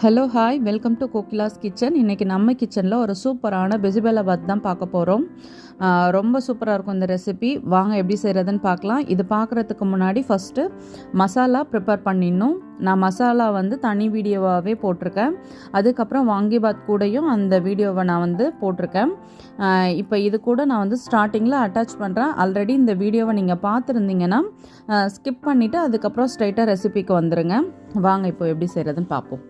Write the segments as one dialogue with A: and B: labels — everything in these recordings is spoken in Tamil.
A: Hello hi welcome to Kokila's kitchen இன்றைக்கி நம்ம கிச்சனில் ஒரு சூப்பரான பெசிபெலாபாத் தான் பார்க்க போகிறோம் ரொம்ப சூப்பராக இருக்கும் இந்த ரெசிபி வாங்க எப்படி செய்கிறதுன்னு பார்க்கலாம். இது பார்க்குறதுக்கு முன்னாடி ஃபஸ்ட்டு மசாலா ப்ரிப்பேர் பண்ணிடணும். நான் மசாலா வந்து தனி வீடியோவாகவே போட்டிருக்கேன். அதுக்கப்புறம் வாங்கிபாத் கூடயும் அந்த வீடியோவை நான் வந்து போட்டிருக்கேன். இப்போ இது கூட நான் வந்து ஸ்டார்டிங்கில் அட்டாச் பண்ணுறேன் ஆல்ரெடி இந்த வீடியோவை நீங்கள் பார்த்துருந்தீங்கன்னா ஸ்கிப் பண்ணிவிட்டு அதுக்கப்புறம் ஸ்ட்ரைட்டாக ரெசிபிக்கு வந்துடுங்க வாங்க இப்போ எப்படி செய்கிறதுன்னு பார்ப்போம்.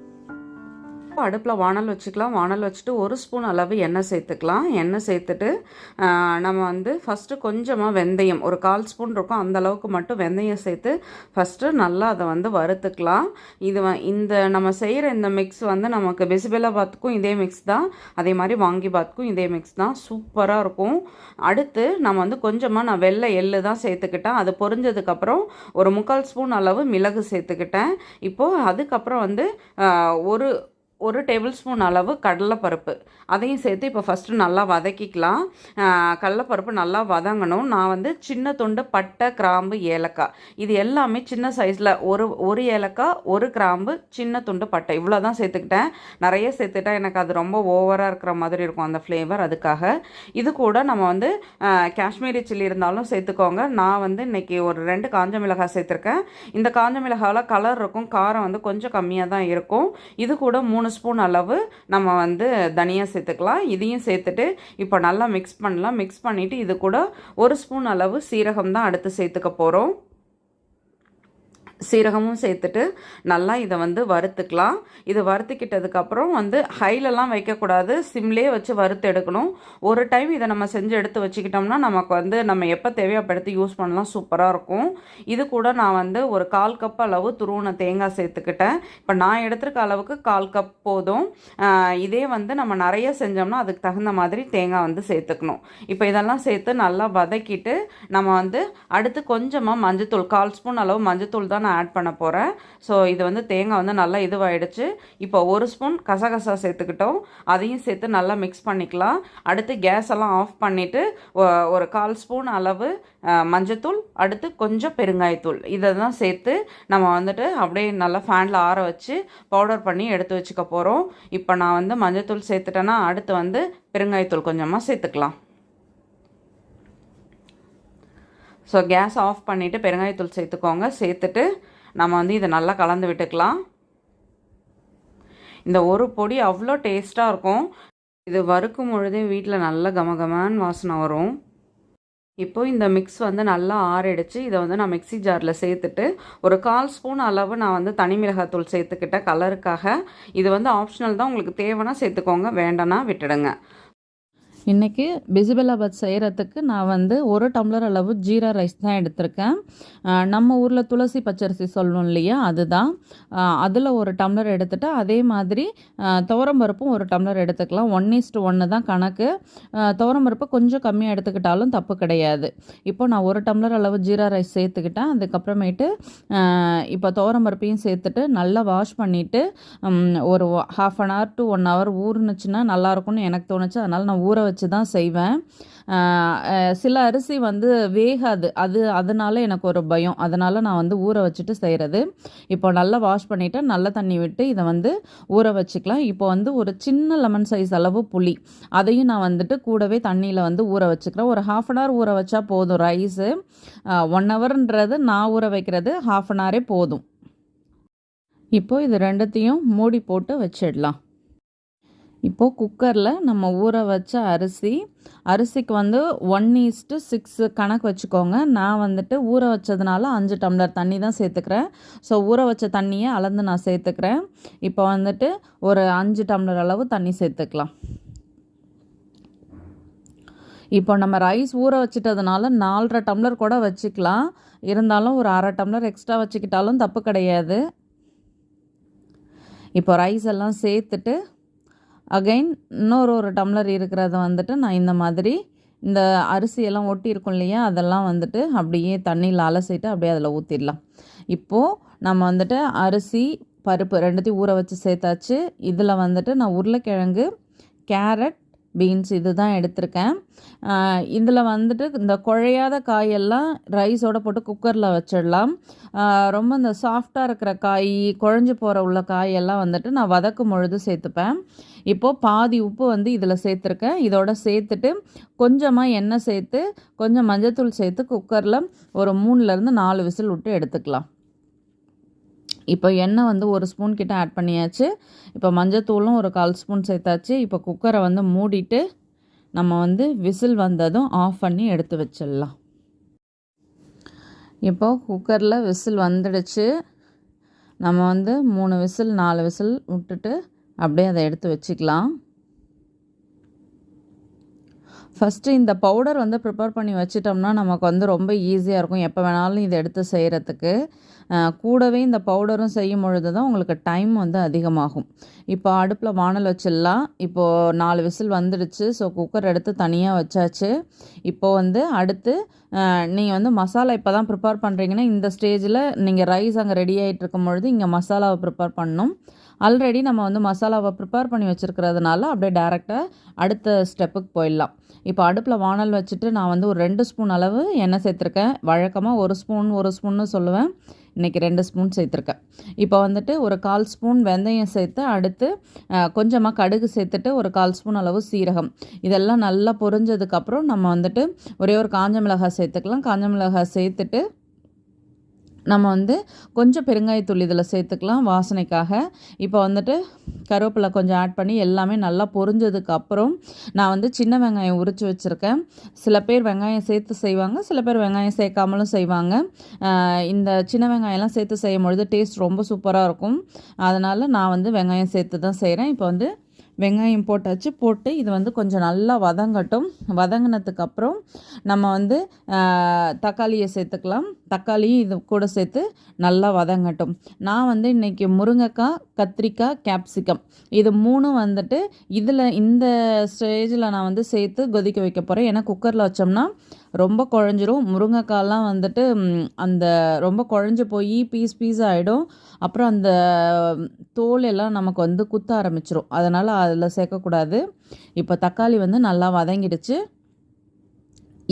B: அடுப்பில் வானல் வச்சுக்கலாம். வானல் வச்சுட்டு ஒரு ஸ்பூன் அளவு எண்ணெய் சேர்த்துக்கலாம். எண்ணெய் சேர்த்துட்டு நம்ம வந்து ஃபஸ்ட்டு கொஞ்சமாக வெந்தயம் ஒரு கால் ஸ்பூன் இருக்கும் அந்த அளவுக்கு மட்டும் வெந்தயம் சேர்த்து ஃபஸ்ட்டு நல்லா அதை வந்து வறுத்துக்கலாம். இது வ- இந்த நம்ம செய்கிற இந்த மிக்ஸ் வந்து நமக்கு பெசிபெல்லா பாத்துக்கும் இதே மிக்ஸ் தான். அதே மாதிரி வாங்கி பாத்துக்கும் இதே மிக்ஸ் தான். சூப்பராக இருக்கும். அடுத்து நம்ம வந்து கொஞ்சமாக நான் வெள்ளை எள்ளு தான் சேர்த்துக்கிட்டேன். அது பொரிஞ்சதுக்கப்புறம் ஒரு முக்கால் ஸ்பூன் அளவு மிளகு சேர்த்துக்கிட்டேன். இப்போது அதுக்கப்புறம் வந்து ஒரு ஒரு டேபிள் ஸ்பூன் அளவு கடலைப்பருப்பு. அதையும் சேர்த்து இப்போ ஃபஸ்ட்டு நல்லா வதக்கிக்கலாம். கடலைப்பருப்பு நல்லா வதங்கணும். நான் வந்து சின்ன துண்டு பட்டை கிராம்பு ஏலக்காய். இது எல்லாமே சின்ன சைஸில் ஒரு ஒரு ஏலக்காய் ஒரு கிராம்பு சின்ன துண்டு பட்டை. இவ்வளோ தான் சேர்த்துக்கிட்டேன். நிறைய சேர்த்துட்டா எனக்கு அது ரொம்ப ஓவராக இருக்கிற மாதிரி இருக்கும் அந்த ஃப்ளேவர் அதுக்காக. இது கூட நம்ம வந்து காஷ்மீரி சில்லி இருந்தாலும் சேர்த்துக்கோங்க. நான் வந்து இன்னைக்கு ஒரு ரெண்டு காஞ்ச மிளகாய் சேர்த்துருக்கேன். இந்த காஞ்ச மிளகாவில் கலர் இருக்கும். காரம் வந்து கொஞ்சம் கம்மியாக தான் இருக்கும். இது கூட மூணு ஸ்பூன் அளவு நம்ம வந்து தனியா சேர்த்துக்கலாம். இதையும் சேர்த்துட்டு இப்போ நல்லா மிக்ஸ் பண்ணலாம். மிக்ஸ் பண்ணிவிட்டு இது கூட ஒரு ஸ்பூன் அளவு சீரகம் தான் அடுத்து சேர்த்துக்க போகிறோம் சீரகமும் சேர்த்துட்டு நல்லா இதை வந்து வறுத்துக்கலாம். இது வறுத்துக்கிட்டதுக்கப்புறம் வந்து ஹைலெல்லாம் வைக்கக்கூடாது. சிம்லேயே வச்சு வறுத்து எடுக்கணும். ஒரு டைம் இதை நம்ம செஞ்சு எடுத்து வச்சுக்கிட்டோம்னா நமக்கு வந்து நம்ம எப்போ தேவையோ அப்போ எடுத்து யூஸ் பண்ணலாம். சூப்பராக இருக்கும். இது கூட நான் வந்து ஒரு கால் கப் அளவு துருவன தேங்காய் சேர்த்துக்கிட்டேன். இப்போ நான் எடுத்துருக்க அளவுக்கு கால் கப் போதும். இதே வந்து நம்ம நிறைய செஞ்சோம்னா அதுக்கு தகுந்த மாதிரி தேங்காய் வந்து சேர்த்துக்கணும். இப்போ இதெல்லாம் சேர்த்து நல்லா வதக்கிட்டு நம்ம வந்து அடுத்து கொஞ்சமாக மஞ்சத்தூள் கால் ஸ்பூன் அளவு மஞ்சத்தூள் தான் நான் ஆட் பண்ண போகிறேன் ஸோ இது வந்து தேங்காய் வந்து நல்லா இதுவாகிடுச்சு இப்போ ஒரு ஸ்பூன் கசகசா சேர்த்துக்கிட்டோம். அதையும் சேர்த்து நல்லா மிக்ஸ் பண்ணிக்கலாம். அடுத்து கேஸ் எல்லாம் ஆஃப் பண்ணிவிட்டு ஒரு கால் ஸ்பூன் அளவு மஞ்சத்தூள் அடுத்து கொஞ்சம் பெருங்காயத்தூள். இதை தான் சேர்த்து நம்ம வந்துட்டு அப்படியே நல்லா ஃபேனில் ஆற வச்சு பவுடர் பண்ணி எடுத்து வச்சுக்க போகிறோம் இப்போ நான் வந்து மஞ்சத்தூள் சேர்த்துட்டேன்னா அடுத்து வந்து பெருங்காயத்தூள் கொஞ்சமாக சேர்த்துக்கலாம். ஸோ கேஸ் ஆஃப் பண்ணிவிட்டு பெருங்காயத்தூள் சேர்த்துக்கோங்க. சேர்த்துட்டு நம்ம வந்து இதை நல்லா கலந்து விட்டுக்கலாம். இந்த ஒரு பொடி அவ்வளோ டேஸ்ட்டாக இருக்கும். இது வறுக்கும் பொழுதே வீட்டில் நல்ல கமகமான்னு வாசனை வரும். இப்போது இந்த மிக்ஸ் வந்து நல்லா ஆறிடுச்சு. இதை வந்து நான் மிக்ஸி ஜாரில் சேர்த்துட்டு ஒரு கால் ஸ்பூன் அளவு நான் வந்து தனி மிளகாத்தூள் சேர்த்துக்கிட்டேன் கலருக்காக இது வந்து ஆப்ஷனல் தான். உங்களுக்கு தேவைன்னா சேர்த்துக்கோங்க. வேண்டனா விட்டுடுங்க.
A: இன்றைக்கி பிசிபெல்லாபாத் செய்கிறதுக்கு நான் வந்து ஒரு டம்ளர் அளவு ஜீரா ரைஸ் தான் எடுத்திருக்கேன். நம்ம ஊரில் துளசி பச்சரிசி சொல்லணும் இல்லையா? அதுதான். அதில் ஒரு டம்ளர் எடுத்துகிட்டு அதே மாதிரி துவரம்பருப்பும் ஒரு டம்ளர் எடுத்துக்கலாம். ஒன் ஈஸ்ட் ஒன்று தான் கணக்கு. துவரம்பருப்பு கொஞ்சம் கம்மியாக எடுத்துக்கிட்டாலும் தப்பு கிடையாது. இப்போ நான் ஒரு டம்ளர் அளவு ஜீரா ரைஸ் சேர்த்துக்கிட்டேன். அதுக்கப்புறமேட்டு இப்போ துவரம்பருப்பையும் சேர்த்துட்டு நல்லா வாஷ் பண்ணிவிட்டு ஒரு half an hour to one hour ஊறுனுச்சுன்னா நல்லாயிருக்கும்னு எனக்கு தோணுச்சு. அதனால் நான் ஊற வச்சு வச்சு தான் செய்வேன் சில அரிசி வந்து வேகாது. அது அதனால எனக்கு ஒரு பயம். அதனால் நான் வந்து ஊற வச்சுட்டு செய்கிறது இப்போ நல்லா வாஷ் பண்ணிவிட்டு நல்ல தண்ணி விட்டு இதை வந்து ஊற வச்சுக்கலாம். இப்போ வந்து ஒரு சின்ன லெமன் சைஸ் அளவு புளி. அதையும் நான் வந்துட்டு கூடவே தண்ணியில் வந்து ஊற வச்சுக்கிறேன். ஒரு ஹாஃப் அன் ஹவர் ஊற வச்சா போதும் ரைஸு ஒன் ஹவர்ன்றது நான் ஊற வைக்கிறது ஹாஃப் அன் ஹவரே போதும். இப்போ இது ரெண்டுத்தையும் மூடி போட்டு வச்சிடலாம். இப்போது குக்கரில் நம்ம ஊற வச்ச அரிசி அரிசிக்கு வந்து ஒன் ஈஸ்ட்டு சிக்ஸ் கணக்கு வச்சுக்கோங்க. நான் வந்துட்டு ஊற வச்சதுனால அஞ்சு டம்ளர் தண்ணி தான் சேர்த்துக்கிறேன். ஸோ ஊற வச்ச தண்ணியை அளந்து நான் சேர்த்துக்கிறேன். இப்போ வந்துட்டு ஒரு அஞ்சு டம்ளர் அளவு தண்ணி சேர்த்துக்கலாம். இப்போ நம்ம ரைஸ் ஊற வச்சிட்டதுனால நாலரை டம்ளர் கூட வச்சுக்கலாம். இருந்தாலும் ஒரு அரை டம்ளர் எக்ஸ்ட்ரா வச்சுக்கிட்டாலும் தப்பு கிடையாது. இப்போ ரைஸ் எல்லாம் சேர்த்துட்டு அகைன் இன்னொரு ஒரு டம்ளர் இருக்கிறத வந்துட்டு நான் இந்த மாதிரி இந்த அரிசியெல்லாம் ஒட்டி இருக்கும் இல்லையா? அதெல்லாம் வந்துட்டு அப்படியே தண்ணியில் அலசிட்டு அப்படியே அதில் ஊற்றிடலாம் இப்போது நம்ம வந்துட்டு அரிசி பருப்பு ரெண்டுத்தையும் ஊற வச்சு சேர்த்தாச்சு. இதில் வந்துட்டு நான் உருளைக்கிழங்கு கேரட் பீன்ஸ் இது தான் எடுத்திருக்கேன் இதில் வந்துட்டு இந்த குழையாத காயெல்லாம் ரைஸோட போட்டு குக்கரில் வச்சிடலாம். ரொம்ப இந்த சாஃப்டாக இருக்கிற காய் குழஞ்சு போகிற உள்ள காயெல்லாம் வந்துட்டு நான் வதக்கும் பொழுது சேர்த்துப்பேன். இப்போது பாதி உப்பு வந்து இதில் சேர்த்துருக்கேன். இதோட சேர்த்துட்டு கொஞ்சமாக எண்ணெய் சேர்த்து கொஞ்சம் மஞ்சத்தூள் சேர்த்து குக்கரில் ஒரு மூணுலேருந்து நாலு விசில் விட்டு எடுத்துக்கலாம். இப்போ எண்ணெய் வந்து ஒரு ஸ்பூன் கிட்ட ஆட் பண்ணியாச்சு. இப்போ மஞ்சத்தூளும் ஒரு கால் ஸ்பூன் சேர்த்தாச்சு. இப்போ குக்கரை வந்து மூடிட்டு நம்ம வந்து விசில் வந்ததும் ஆஃப் பண்ணி எடுத்து வச்சிடலாம். இப்போ குக்கரில் விசில் வந்துடுச்சு. நம்ம வந்து மூணு விசில் நாலு விசில் விட்டுட்டு அப்படியே அதை எடுத்து வச்சுக்கலாம். ஃபஸ்ட்டு இந்த பவுடர் வந்து ப்ரிப்பேர் பண்ணி வச்சிட்டோம்னா நமக்கு வந்து ரொம்ப ஈஸியாக இருக்கும். எப்போ வேணாலும் இதை எடுத்து செய்கிறதுக்கு கூடவே இந்த பவுடரும் செய்யும் பொழுது தான் உங்களுக்கு டைம் வந்து அதிகமாகும். இப்போ அடுப்பில் வானல் வச்சிடலாம். இப்போது நாலு விசில் வந்துடுச்சு. ஸோ குக்கர் எடுத்து தனியாக வச்சாச்சு. இப்போ வந்து அடுத்து நீங்கள் வந்து மசாலா இப்போ தான் ப்ரிப்பேர் பண்ணுறீங்கன்னா இந்த ஸ்டேஜில் நீங்கள் ரைஸ் அங்கே ரெடி ஆகிட்டு இருக்கும் பொழுது இங்கே மசாலாவை ப்ரிப்பேர் பண்ணணும். ஆல்ரெடி நம்ம வந்து மசாலாவை ப்ரிப்பேர் பண்ணி வச்சுருக்கிறதுனால அப்படியே டேரெக்டாக அடுத்த ஸ்டெப்புக்கு போயிடலாம். இப்போ அடுப்பில் வானல் வச்சுட்டு நான் வந்து ஒரு ரெண்டு ஸ்பூன் அளவு எண்ணெய் சேர்த்துருக்கேன். வழக்கமாக ஒரு ஸ்பூன் ஒரு ஸ்பூன்னு சொல்லுவேன். இன்றைக்கி ரெண்டு ஸ்பூன் சேர்த்துருக்கேன். இப்போ வந்துட்டு ஒரு கால் ஸ்பூன் வெந்தயம் சேர்த்து அடுத்து கொஞ்சமாக கடுகு சேர்த்துட்டு ஒரு கால் ஸ்பூன் அளவு சீரகம். இதெல்லாம் நல்லா பொரிஞ்சதுக்கப்புறம் நம்ம வந்துட்டு ஒரே ஒரு காஞ்ச மிளகாய் சேர்த்துக்கலாம். காஞ்ச மிளகாய் சேர்த்துட்டு நம்ம வந்து கொஞ்சம் பெருங்காயத்தூள் இதில் சேர்த்துக்கலாம் வாசனைக்காக. இப்போ வந்துட்டு கருவேப்பிலை கொஞ்சம் ஆட் பண்ணி எல்லாமே நல்லா பொரிஞ்சதுக்கு அப்புறம் நான் வந்து சின்ன வெங்காயம் உரித்து வச்சுருக்கேன். சில பேர் வெங்காயம் சேர்த்து செய்வாங்க சில பேர் வெங்காயம் சேர்க்காமலும் செய்வாங்க. இந்த சின்ன வெங்காயம்லாம் சேர்த்து செய்யும் பொழுது டேஸ்ட் ரொம்ப சூப்பராக இருக்கும். அதனால் நான் வந்து வெங்காயம் சேர்த்து தான் செய்கிறேன் இப்போ வந்து வெங்காயம் போட்டாச்சு போட்டு இது வந்து கொஞ்சம் நல்லா வதங்கட்டும். வதங்கினதுக்கப்புறம் நம்ம வந்து தக்காளியை சேர்த்துக்கலாம். தக்காளியும் இது கூட சேர்த்து நல்லா வதங்கட்டும். நான் வந்து இன்றைக்கி முருங்கைக்காய் கத்திரிக்காய் கேப்சிகம் இது மூணும் வந்துட்டு இதில் இந்த ஸ்டேஜில் நான் வந்து சேர்த்து கொதிக்க வைக்க போகிறேன் ஏன்னா குக்கரில் வச்சோம்னா ரொம்ப குழஞ்சிரும். முருங்கைக்காயெலாம் வந்துட்டு அந்த ரொம்ப குழஞ்சி போய் பீஸ் பீஸ் ஆகிடும் அப்புறம் அந்த தோல் எல்லாம் நமக்கு வந்து குத்த ஆரம்பிச்சிரும். அதனால் அதில் சேர்க்கக்கூடாது. இப்போ தக்காளி வந்து நல்லா வதங்கிடுச்சு.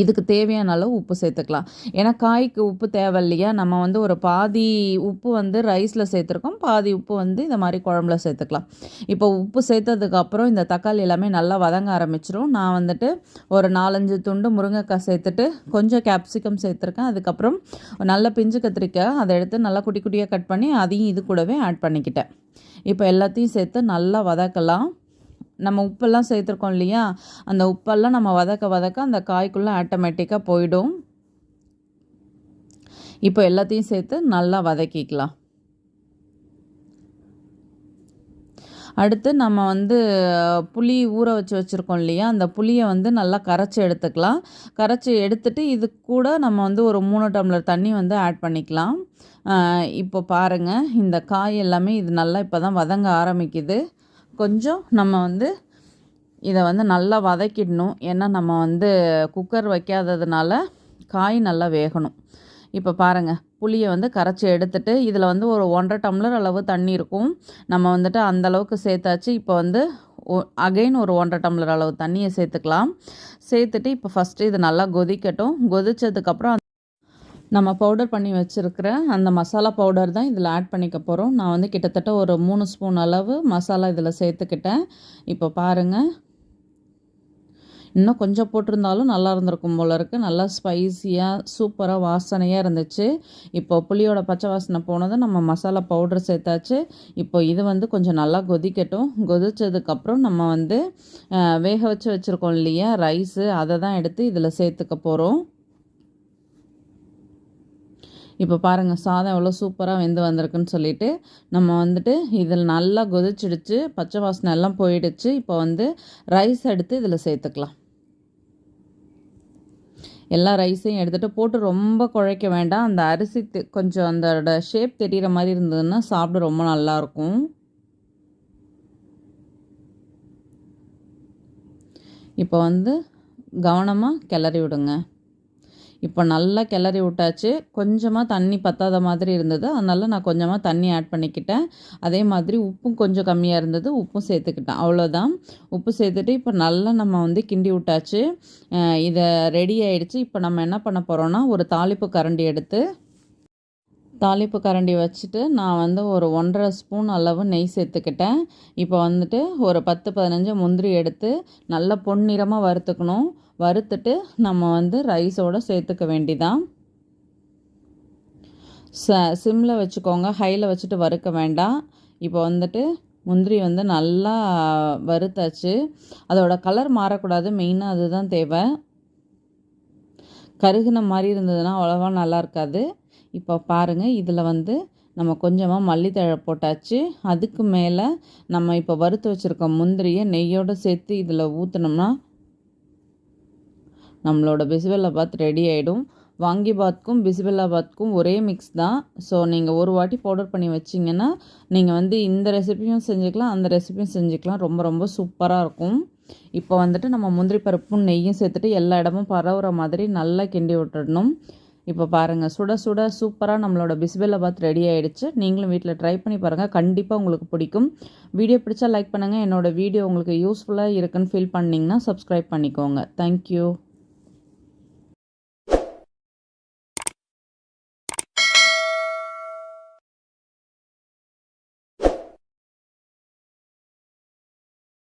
A: இதுக்கு தேவையான அளவு உப்பு சேர்த்துக்கலாம். ஏன்னா காய்க்கு உப்பு தேவை இல்லையா நம்ம வந்து ஒரு பாதி உப்பு வந்து ரைஸில் சேர்த்துருக்கோம். பாதி உப்பு வந்து இந்த மாதிரி குழம்புல சேர்த்துக்கலாம். இப்போ உப்பு சேர்த்ததுக்கப்புறம் இந்த தக்காளி எல்லாமே நல்லா வதங்க ஆரம்பிச்சிரும். நான் வந்துட்டு ஒரு நாலஞ்சு துண்டு முருங்கைக்காய் சேர்த்துட்டு கொஞ்சம் கேப்சிகம் சேர்த்துருக்கேன். அதுக்கப்புறம் நல்ல பிஞ்சு கத்திரிக்காய் அதை எடுத்து நல்லா குட்டி குட்டியாக கட் பண்ணி அதையும் இது கூடவே ஆட் பண்ணிக்கிட்டேன். இப்போ எல்லாத்தையும் சேர்த்து நல்லா வதக்கலாம். நம்ம உப்பெல்லாம் சேர்த்துருக்கோம் இல்லையா? அந்த உப்பெல்லாம் நம்ம வதக்க வதக்க அந்த காய்க்குள்ளே ஆட்டோமேட்டிக்காக போயிடும். இப்போ எல்லாத்தையும் சேர்த்து நல்லா வதக்கிக்கலாம். அடுத்து நம்ம வந்து புளி ஊற வச்சு வச்சுருக்கோம் இல்லையா? அந்த புளியை வந்து நல்லா கரைச்சி எடுத்துக்கலாம். கரைச்சி எடுத்துட்டு இது கூட நம்ம வந்து ஒரு மூணு டம்ளர் தண்ணி வந்து ஆட் பண்ணிக்கலாம். இப்போ பாருங்கள் இந்த காய் எல்லாமே இது நல்லா இப்போ தான் வதங்க ஆரம்பிக்குது. கொஞ்சம் நம்ம வந்து இதை வந்து நல்லா வதக்கிடணும். ஏன்னா நம்ம வந்து குக்கர் வைக்காததுனால காய் நல்லா வேகணும். இப்போ பாருங்கள் புளியை வந்து கரைச்சி எடுத்துட்டு இதில் வந்து ஒரு ஒன்றரை டம்ளர் அளவு தண்ணி இருக்கும். நம்ம வந்துட்டு அந்தளவுக்கு சேர்த்தாச்சு. இப்போ வந்து அகைன் ஒரு ஒன்றரை டம்ளர் அளவு தண்ணியை சேர்த்துக்கலாம். சேர்த்துட்டு இப்போ ஃபஸ்ட்டு இது நல்லா கொதிக்கட்டும். கொதித்ததுக்கப்புறம் நம்ம பவுடர் பண்ணி வச்சுருக்கிற அந்த மசாலா பவுடர் தான் இதில் ஆட் பண்ணிக்க போகிறோம் நான் வந்து கிட்டத்தட்ட ஒரு மூணு ஸ்பூன் அளவு மசாலா இதில் சேர்த்துக்கிட்டேன். இப்போ பாருங்கள் இன்னும் கொஞ்சம் போட்டிருந்தாலும் நல்லா இருந்திருக்கும் போல இருக்குது நல்லா ஸ்பைஸியாக சூப்பராக வாசனையாக இருந்துச்சு. இப்போ புளியோட பச்சை வாசனை போனதும் நம்ம மசாலா பவுடர் சேர்த்தாச்சு. இப்போ இது வந்து கொஞ்சம் நல்லா கொதிக்கட்டும். கொதித்ததுக்கப்புறம் நம்ம வந்து வேக வச்சு வச்சுருக்கோம் இல்லையா ரைஸு அதை தான் எடுத்து இதில் சேர்த்துக்க போகிறோம் இப்போ பாருங்கள் சாதம் எவ்வளோ சூப்பராக வெந்து வந்திருக்குன்னு சொல்லிட்டு நம்ம வந்துட்டு இதில் நல்லா கொதிச்சிடுச்சு பச்சை வாசனை எல்லாம் போயிடுச்சு. இப்போ வந்து ரைஸ் எடுத்து இதில் சேர்த்துக்கலாம். எல்லா ரைஸையும் எடுத்துகிட்டு போட்டு ரொம்ப குழைக்க வேண்டாம். அந்த அரிசி கொஞ்சம் அதோட ஷேப் தெரிகிற மாதிரி இருந்ததுன்னா சாப்பிட ரொம்ப நல்லாயிருக்கும் இப்போ வந்து கவனமாக கிளறி விடுங்க. இப்போ நல்லா கிளறி விட்டாச்சு. கொஞ்சமாக தண்ணி பத்தாத மாதிரி இருந்தது. அதனால் நான் கொஞ்சமாக தண்ணி ஆட் பண்ணிக்கிட்டேன். அதே மாதிரி உப்பும் கொஞ்சம் கம்மியாக இருந்தது. உப்பும் சேர்த்துக்கிட்டேன். அவ்வளோதான். உப்பு சேர்த்துட்டு இப்போ நல்லா நம்ம வந்து கிண்டி விட்டாச்சு. இதை ரெடி ஆயிடுச்சு. இப்போ நம்ம என்ன பண்ண போகிறோம்னா ஒரு தாளிப்பு கரண்டி எடுத்து தாளிப்பு கரண்டி வச்சுட்டு நான் வந்து ஒரு ஒன்றரை ஸ்பூன் அளவு நெய் சேர்த்துக்கிட்டேன். இப்போ வந்துட்டு ஒரு பத்து பதினஞ்சு முந்திரி எடுத்து நல்லா பொன்னிறமாக வறுத்துக்கணும். வறுத்துட்டு நம்ம வந்து ரைஸோடு சேர்த்துக்க வேண்டிதான். ச சிம்மில் வச்சுக்கோங்க. ஹையில் வச்சுட்டு வறுக்க வேண்டாம். இப்போ வந்துட்டு முந்திரி வந்து நல்லா வறுத்தாச்சு. அதோட கலர் மாறக்கூடாது. மெயினாக அதுதான் தேவை. கருகுன மாதிரி இருந்ததுன்னா அவ்வளோவா நல்லா இருக்காது. இப்போ பாருங்கள் இதில் வந்து நம்ம கொஞ்சமாக மல்லித்தழை போட்டாச்சு. அதுக்கு மேலே நம்ம இப்போ வறுத்து வச்சுருக்க முந்திரியை நெய்யோடு சேர்த்து இதில் ஊற்றினோம்னா நம்மளோட பிஸ்பெல்லாபாத் ரெடி ஆகிடும் வாங்கி வாங்கிபாத்க்கும் பிஸ்பெல்லாபாத்க்கும் ஒரே மிக்ஸ் தான். ஸோ நீங்கள் ஒரு வாட்டி பவுடர் பண்ணி வச்சிங்கன்னா நீங்கள் வந்து இந்த ரெசிபியும் செஞ்சுக்கலாம் அந்த ரெசிபியும் செஞ்சுக்கலாம். ரொம்ப ரொம்ப சூப்பராக இருக்கும். இப்போ வந்துட்டு நம்ம முந்திரி பருப்பும் நெய்யும் சேர்த்துட்டு எல்லா இடமும் பரவுற மாதிரி நல்லா கிண்டி விட்டுடணும். இப்போ பாருங்கள் சுட சுட சூப்பராக நம்மளோட பிஸ்பெல்லாபாத் ரெடி ஆகிடுச்சு நீங்களும் வீட்டில் ட்ரை பண்ணி பாருங்கள் கண்டிப்பாக உங்களுக்கு பிடிக்கும். வீடியோ பிடிச்சா லைக் பண்ணுங்கள் என்னோடய வீடியோ உங்களுக்கு யூஸ்ஃபுல்லாக இருக்குன்னு ஃபீல் பண்ணிங்கன்னா சப்ஸ்கிரைப் பண்ணிக்கோங்க. தேங்க்யூ